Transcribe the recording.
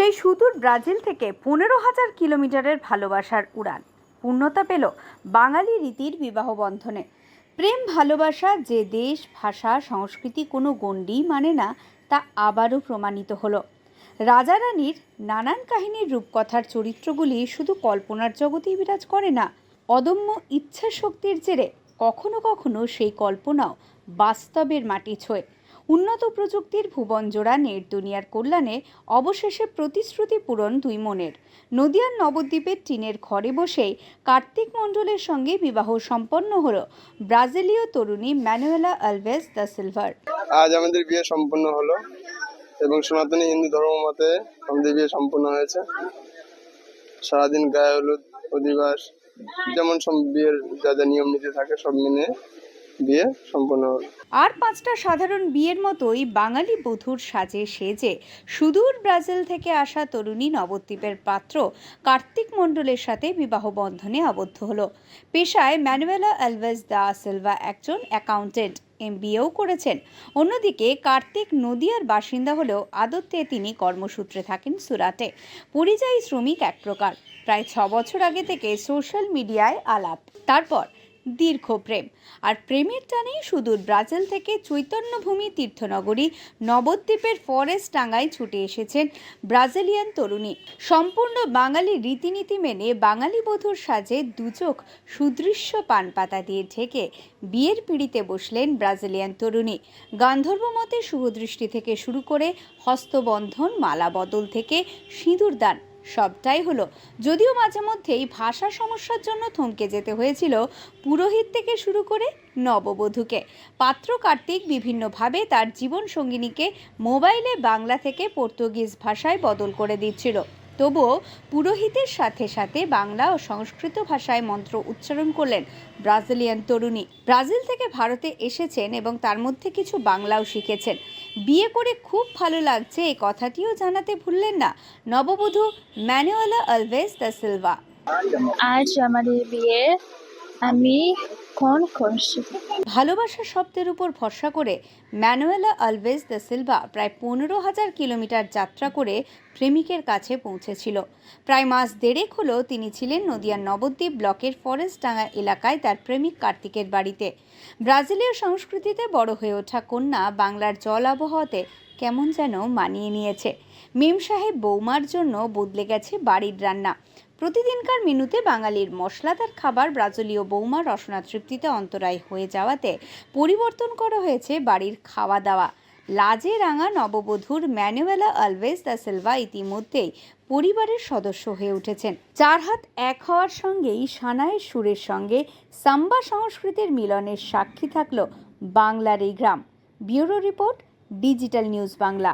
সেই সুদূর ব্রাজিল থেকে পনেরো হাজার কিলোমিটারের ভালোবাসার উড়ান। পূর্ণতা পেল বাঙালি রীতির বিবাহ বন্ধনে। প্রেম, ভালোবাসা যে দেশ, ভাষা, সংস্কৃতি কোনো গণ্ডি মানে না, তা আবারও প্রমাণিত হলো। রাজা রানীর নানান কাহিনীর রূপকথার চরিত্রগুলি শুধু কল্পনার জগতেই বিরাজ করে না, অদম্য ইচ্ছা শক্তির জেরে কখনো কখনো সেই কল্পনাও বাস্তবের মাটি ছোঁয়। উন্নত প্রযুক্তির ভুবন ভুবনজোড়া নেট দুনিয়ার কল্যাণে অবশেষে প্রতিশ্রুতি পূরণ দুই মনের। নদিয়ার নবদ্বীপের টিনের ঘরে বসেই কার্তিক মণ্ডলের সঙ্গে বিবাহ সম্পন্ন হল ব্রাজিলীয় তরুণী ম্যানুয়েলা আলভেজ দ্য সিলভার আজ আমাদের বিয়ে সম্পন্ন হলো এবং সনাতনী হিন্দু ধর্ম মতে আমাদের বিয়ে সম্পন্ন হয়েছে। সারাদিন গায়ে হলুদ, অধিবাস, যেমন সব বিয়ের যা যা নিয়ম নীতি থাকে সব মেনে বিয়ে আর পাঁচটা সাধারণ বিয়ের মতোই বাঙালি বধূর সাজে সেজে সুদূর ব্রাজিল থেকে আসা তরুণী নবদ্বীপের পাত্র কার্তিক মণ্ডলের সাথে বিবাহ বন্ধনে আবদ্ধ হলো। পেশায় ম্যানুয়েলা অ্যালভেজ দা সিলভা একজন অ্যাকাউন্টেন্ট, এমবিএও করেছেন। অন্যদিকে কার্তিক নদিয়ার বাসিন্দা হলেও আদতে তিনি কর্মসূত্রে থাকেন সুরাটে। পরিযায়ী শ্রমিক এক প্রকার। প্রায় ছ বছর আগে থেকে সোশ্যাল মিডিয়ায় আলাপ। তারপর দীর্ঘ প্রেম। আর প্রেমের টানেই সুদূর ব্রাজিল থেকে চৈতন্যভূমি তীর্থনগরী নবদ্বীপের ফরেস্ট ডাঙ্গায় ছুটে এসেছেন ব্রাজিলিয়ান তরুণী। সম্পূর্ণ বাঙালি রীতিনীতি মেনে বাঙালি বধূর সাজে দুচোখ সুদৃশ্য পান পাতা দিয়ে ঢেকে বিয়ের পিড়িতে বসলেন ব্রাজিলিয়ান তরুণী। গান্ধর্ব মতে শুভদৃষ্টি থেকে শুরু করে হস্তবন্ধন, মালা বদল থেকে সিঁদুর দান সবটাই হলো। যদিও মাঝে মধ্যেই ভাষা সমস্যার জন্য থমকে যেতে হয়েছিল পুরোহিত থেকে শুরু করে নববধূকে। পাত্র কার্তিক বিভিন্নভাবে তার জীবন সঙ্গিনীকে মোবাইলে বাংলা থেকে পর্তুগিজ ভাষায় বদল করে দিচ্ছিল। তবুও পুরোহিতের সাথে সাথে বাংলা ও সংস্কৃত ভাষায় মন্ত্র উচ্চারণ করলেন ব্রাজিলিয়ান তরুণী। ব্রাজিল থেকে ভারতে এসেছেন এবং তার মধ্যে কিছু বাংলাও শিখেছেন। বিয়ে করে খুব ভালো লাগছে, এই কথাটিও জানাতে ভুললেন না। নববধূ ম্যানুয়েলা অলভেজ দা সিলভা। আজ আমাদের বিয়ে, আমি কোন ভালোবাসা শব্দের উপর ভরসা করে ম্যানুয়েলা আলভেজ দ্য সিলভা প্রায় পনেরো হাজার কিলোমিটার যাত্রা করে প্রেমিকের কাছে পৌঁছেছিল। প্রায় মাস দেড়েক হলো তিনি ছিলেন নদিয়ার নবদ্বীপ ব্লকের ফরেস্টডাঙ্গা এলাকায় তার প্রেমিক কার্তিকের বাড়িতে। ব্রাজিলীয় সংস্কৃতিতে বড় হয়ে ওঠা কন্যা বাংলার জল আবহাওয়াতে কেমন যেন মানিয়ে নিয়েছে। মেম সাহেব বৌমার জন্য বদলে গেছে বাড়ির রান্না। প্রতিদিনকার মেনুতে বাঙালির মশলাদার খাবার, ব্রাজিলীয় বৌমা, রসনা তৃপ্তিতে অন্তরায় হয়ে যাওয়াতে পরিবর্তন করা হয়েছে বাড়ির খাওয়া দাওয়া লাজে রাঙা নববধূর ম্যানুয়েলা আলভেজ দা সিলভা ইতিমধ্যেই পরিবারের সদস্য হয়ে উঠেছেন। চার হাত এক হওয়ার সঙ্গেই সানায়ের সুরের সঙ্গে সাম্বা সংস্কৃতির মিলনের সাক্ষী থাকল বাংলার এই গ্রাম। Bureau report, digital news Bangla.